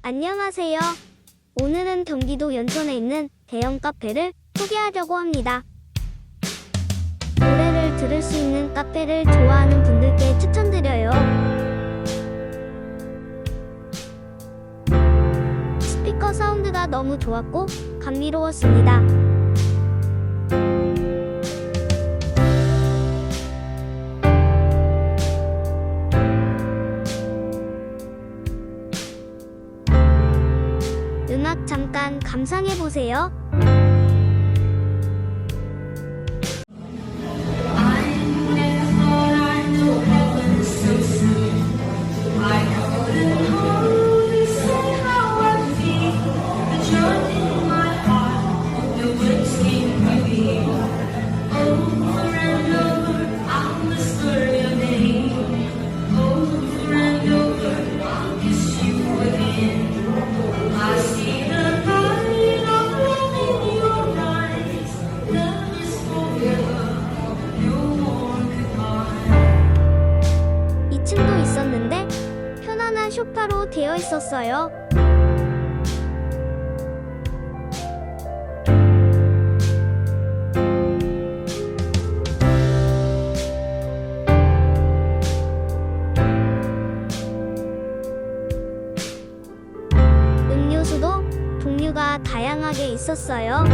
안녕하세요. 오늘은 경기도 연천에 있는 대형 카페를 소개하려고 합니다. 노래를 들을 수 있는 카페를 좋아하는 분들께 추천드려요. 스피커 사운드가 너무 좋았고 감미로웠습니다. 잠깐 감상해 보세요. 로 되어 있었어요. 음료수도 종류가 다양하게 있었어요.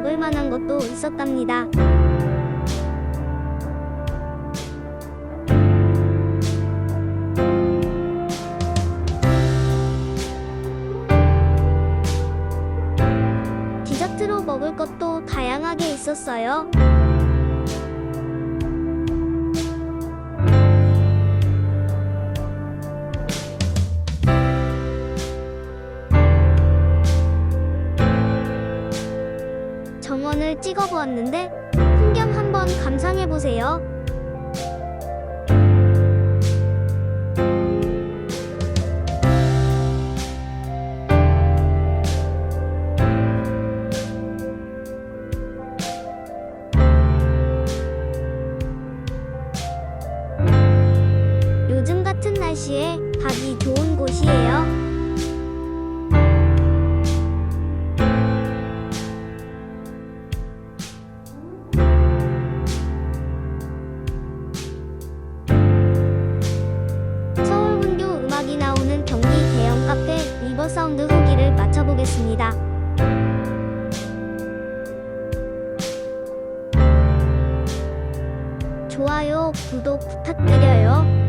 먹을 만한 것도 있었답니다. 디저트로 먹을 것도 다양하게 있었어요. 정원을 찍어보았는데 풍경 한번 감상해 보세요. 요즘 같은 날씨에 가기 좋은 곳이에요. 카페 리버사운드 후기를 맞춰보겠습니다. 좋아요, 구독 부탁드려요.